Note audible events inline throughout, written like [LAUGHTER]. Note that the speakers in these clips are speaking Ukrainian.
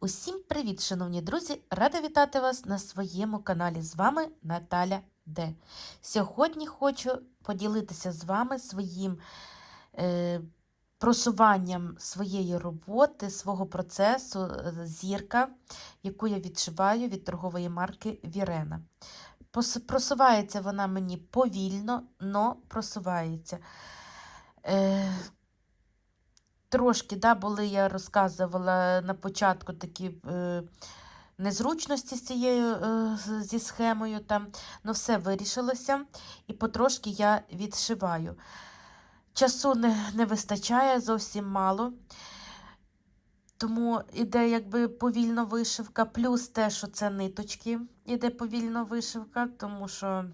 Усім привіт, шановні друзі! Рада вітати вас на своєму каналі. З вами Наталя Д. Сьогодні хочу поділитися з вами своїм е, просуванням своєї роботи, свого процесу е, зірка, яку я відшиваю від торгової марки Вірена. Просувається вона мені повільно, но просувається. Е, Трошки, да, були, я розказувала на початку такі е, незручності з цією е, зі схемою, там, ну все вирішилося, і потрошки я відшиваю. Часу не, не вистачає зовсім мало, тому іде якби повільно вишивка, плюс те, що це ниточки, іде повільно вишивка, тому що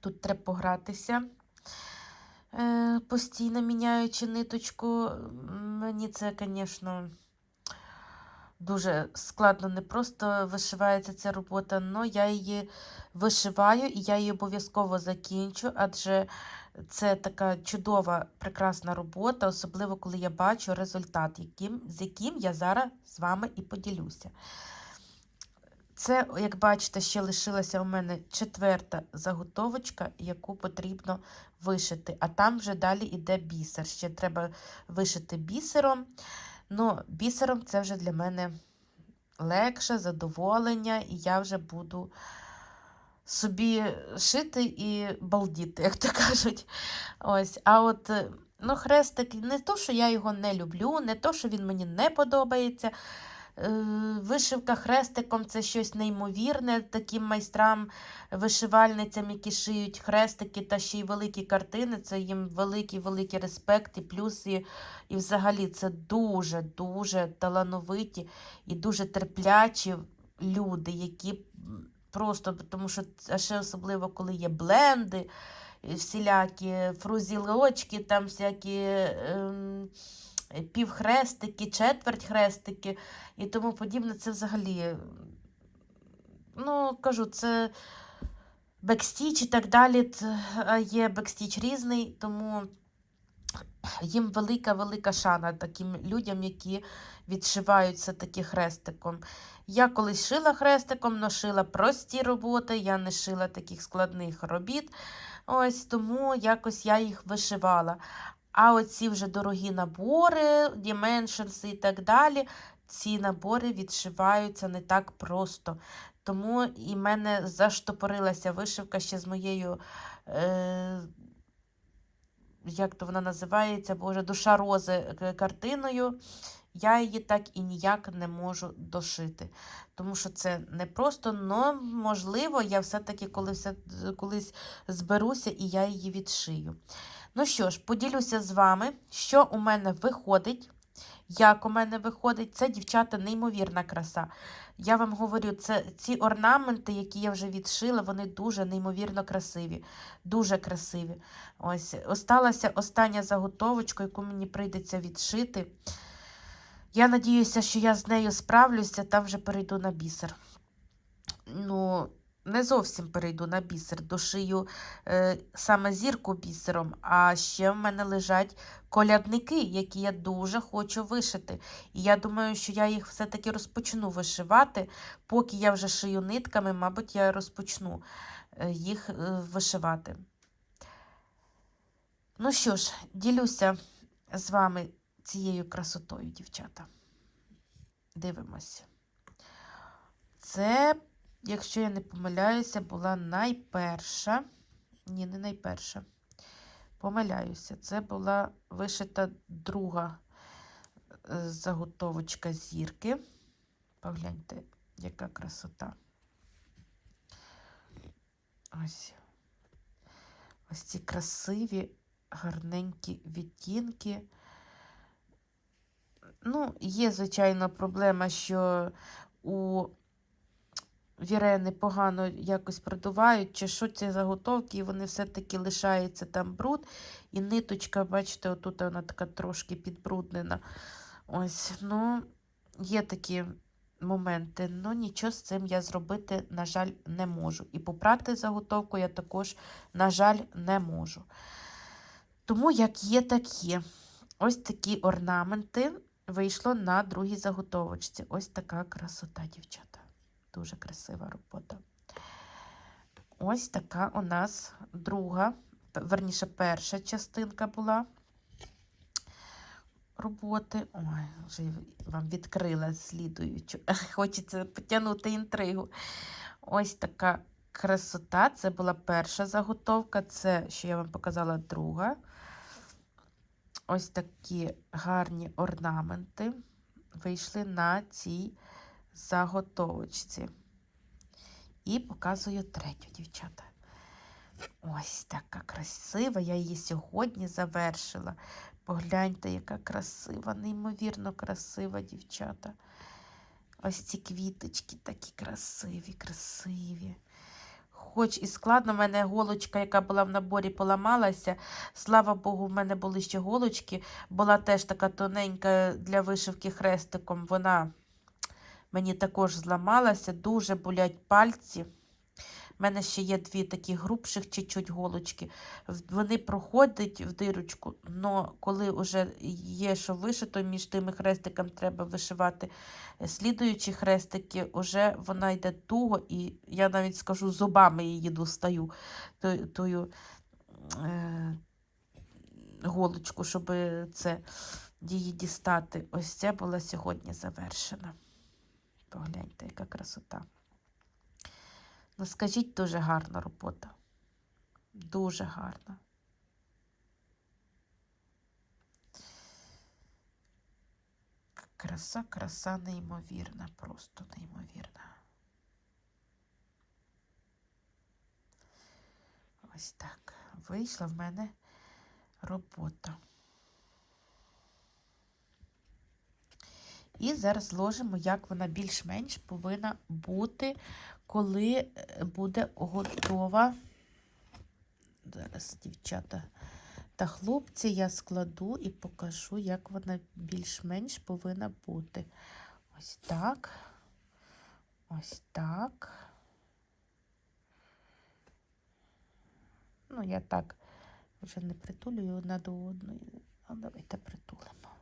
тут треба погратися постійно міняючи ниточку. Мені це, звісно, дуже складно, не просто вишивається ця робота, але я її вишиваю і я її обов'язково закінчу, адже це така чудова, прекрасна робота, особливо коли я бачу результат, яким, з яким я зараз з вами і поділюся. Це, як бачите, ще лишилася у мене четверта заготовочка, яку потрібно вишити. А там вже далі йде бісер. Ще треба вишити бісером. Ну, бісером це вже для мене легше, задоволення, і я вже буду собі шити і балдіти, як то кажуть. Ось, а от ну, хрестик, не то, що я його не люблю, не то, що він мені не подобається. Е, Вишивка хрестиком це щось неймовірне таким майстрам, вишивальницям, які шиють хрестики та ще й великі картини. Це їм великий-великий респект і плюс, і, взагалі це дуже-дуже талановиті і дуже терплячі люди, які просто, тому що ще особливо, коли є бленди, всілякі фрузілочки, там всякі. Ем, Півхрестики, четверть хрестики і тому подібне, це взагалі, ну, кажу, це бекстіч і так далі. Є бекстіч різний, тому їм велика-велика шана таким людям, які відшивають все-таки хрестиком. Я колись шила хрестиком, но шила прості роботи, я не шила таких складних робіт. Ось тому якось я їх вишивала. А оці вже дорогі набори, Dimensions і так далі, ці набори відшиваються не так просто. Тому і мене заштопорилася вишивка ще з моєю, е, як то вона називається, Боже, душа рози картиною. Я її так і ніяк не можу дошити. Тому що це не просто, але можливо, я все-таки коли все, колись зберуся і я її відшию. Ну що ж, поділюся з вами, що у мене виходить, як у мене виходить. Це, дівчата, неймовірна краса. Я вам говорю, це ці орнаменти, які я вже відшила, вони дуже неймовірно красиві. Дуже красиві. Ось, осталася остання заготовочка, яку мені прийдеться відшити. Я надіюся, що я з нею справлюся, там вже перейду на бісер. Ну, не зовсім перейду на бісер, дошию е, саме зірку бісером, а ще в мене лежать колядники, які я дуже хочу вишити. І я думаю, що я їх все-таки розпочну вишивати, поки я вже шию нитками, мабуть, я розпочну е, їх е, вишивати. Ну що ж, ділюся з вами цією красотою, дівчата. Дивимося. Це, якщо я не помиляюся, була найперша. Ні, не найперша. Помиляюся. Це була вишита друга е, заготовочка зірки. Погляньте, яка красота. Ось. Ось ці красиві, гарненькі відтінки. Ну, є, звичайно, проблема, що у вірени погано якось продувають, чи що ці заготовки, і вони все-таки лишається там бруд. І ниточка, бачите, отут вона така трошки підбруднена. Ось, ну, є такі моменти, ну нічого з цим я зробити, на жаль, не можу. І попрати заготовку я також, на жаль, не можу. Тому, як є, так є. Ось такі орнаменти вийшло на другій заготовочці. Ось така красота, дівчата. Дуже красива робота. Ось така у нас друга, верніше, перша частинка була роботи. Ой, вже вам відкрила слідуючу. [LAUGHS] Хочеться потягнути інтригу. Ось така красота. Це була перша заготовка. Це, що я вам показала, друга. Ось такі гарні орнаменти вийшли на цій заготовочці. І показую третю, дівчата. Ось така красива. Я її сьогодні завершила. Погляньте, яка красива, неймовірно красива, дівчата. Ось ці квіточки такі красиві, красиві. Хоч і складно, в мене голочка, яка була в наборі, поламалася. Слава Богу, в мене були ще голочки. Була теж така тоненька для вишивки хрестиком. Вона мені також зламалася, дуже болять пальці. У мене ще є дві такі грубших чуть-чуть голочки. Вони проходять в дирочку, але коли вже є, що вишито, між тими хрестиками треба вишивати слідуючі хрестики, вже вона йде туго, і я навіть скажу, зубами її достаю тою е, голочку, щоб це її дістати. Ось це була сьогодні завершена. Погляньте, яка красота. Ну, скажіть, дуже гарна робота. Дуже гарна. Краса, краса неймовірна, просто неймовірна. Ось так. Вийшла в мене робота. І зараз зложимо, як вона більш-менш повинна бути, коли е, буде готова. Зараз, дівчата та хлопці, я складу і покажу, як вона більш-менш повинна бути. Ось так. Ось так. Ну, я так вже не притулюю одна до одної. А давайте притулимо.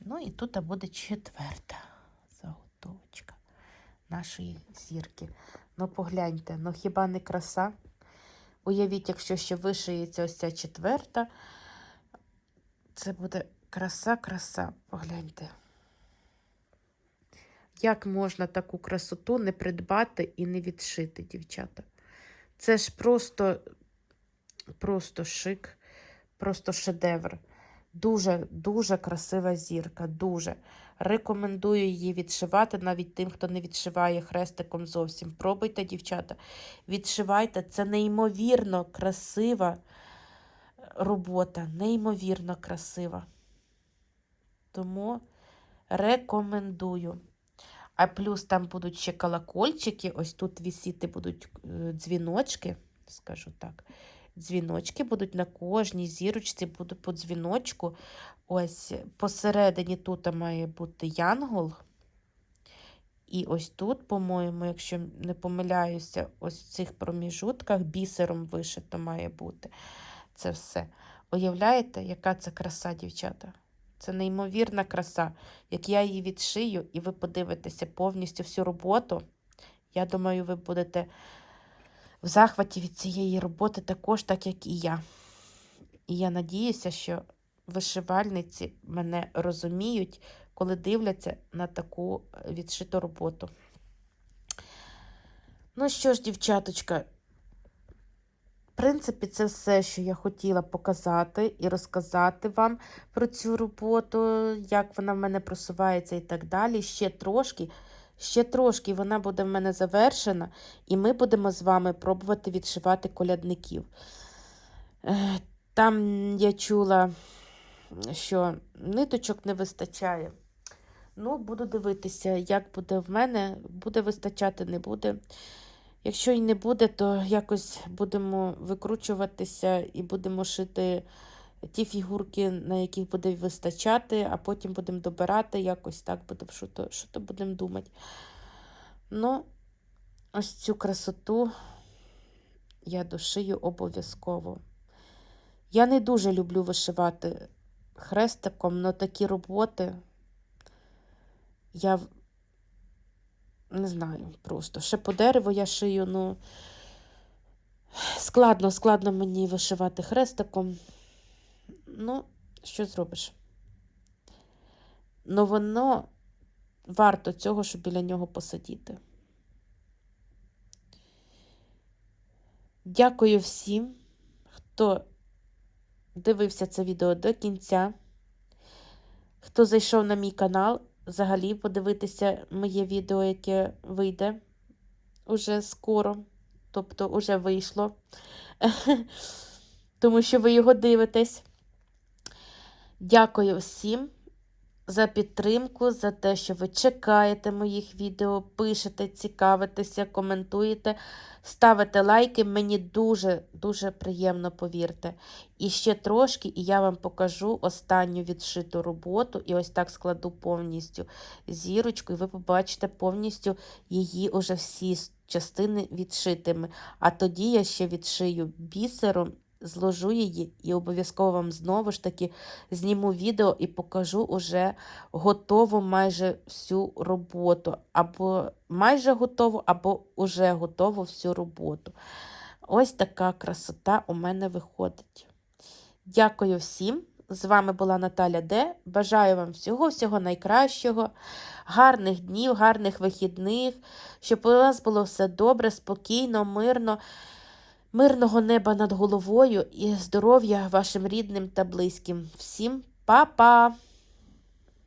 Ну і тут буде четверта заготовочка нашої зірки. Ну, погляньте, ну хіба не краса? Уявіть, якщо ще вишиється ось ця четверта, це буде краса-краса. Погляньте. Як можна таку красоту не придбати і не відшити, дівчата? Це ж просто, просто шик, просто шедевр. Дуже, дуже красива зірка, дуже. Рекомендую її відшивати навіть тим, хто не відшиває хрестиком зовсім. Пробуйте, дівчата, відшивайте. Це неймовірно красива робота, неймовірно красива. Тому рекомендую. А плюс там будуть ще колокольчики, ось тут висіти будуть е, дзвіночки, скажу так. Дзвіночки будуть на кожній зірочці, буде по дзвіночку. Ось посередині тут має бути янгол. І ось тут, по-моєму, якщо не помиляюся, ось в цих проміжутках бісером вишито має бути. Це все. Уявляєте, яка це краса, дівчата? Це неймовірна краса. Як я її відшию, і ви подивитеся повністю всю роботу, я думаю, ви будете в захваті від цієї роботи також, так як і я. І я надіюся, що вишивальниці мене розуміють, коли дивляться на таку е, відшиту роботу. Ну що ж, дівчаточка, в принципі, це все, що я хотіла показати і розказати вам про цю роботу, як вона в мене просувається і так далі. Ще трошки, ще трошки вона буде в мене завершена, і ми будемо з вами пробувати відшивати колядників. Е, Там я чула, що ниточок не вистачає. Ну, буду дивитися, як буде в мене. Буде вистачати, не буде. Якщо і не буде, то якось будемо викручуватися і будемо шити ті фігурки, на яких буде вистачати, а потім будемо добирати, якось так будемо, що то, що то будемо думати. Ну, ось цю красоту я дошию обов'язково. Я не дуже люблю вишивати хрестиком, але такі роботи я не знаю просто. Ще по дереву я шию, ну складно, складно мені вишивати хрестиком. Ну, що зробиш? Ну, воно варто цього, щоб біля нього посидіти. Дякую всім, хто дивився це відео до кінця. Хто зайшов на мій канал, взагалі подивитися моє відео, яке вийде уже скоро, тобто уже вийшло, [LAUGHS] тому що ви його дивитесь. Дякую всім за підтримку, за те, що ви чекаєте моїх відео, пишете, цікавитеся, коментуєте, ставите лайки. Мені дуже-дуже приємно, повірте. І ще трошки, і я вам покажу останню відшиту роботу. І ось так складу повністю зірочку, і ви побачите повністю її уже всі частини відшитими. А тоді я ще відшию бісером, зложу її і обов'язково вам знову ж таки зніму відео і покажу уже готову майже всю роботу. Або майже готову, або уже готову всю роботу. Ось така красота у мене виходить. Дякую всім. З вами була Наталя Д. Бажаю вам всього-всього найкращого, гарних днів, гарних вихідних, щоб у вас було все добре, спокійно, мирно, мирного неба над головою і здоров'я вашим рідним та близьким. Всім па-па!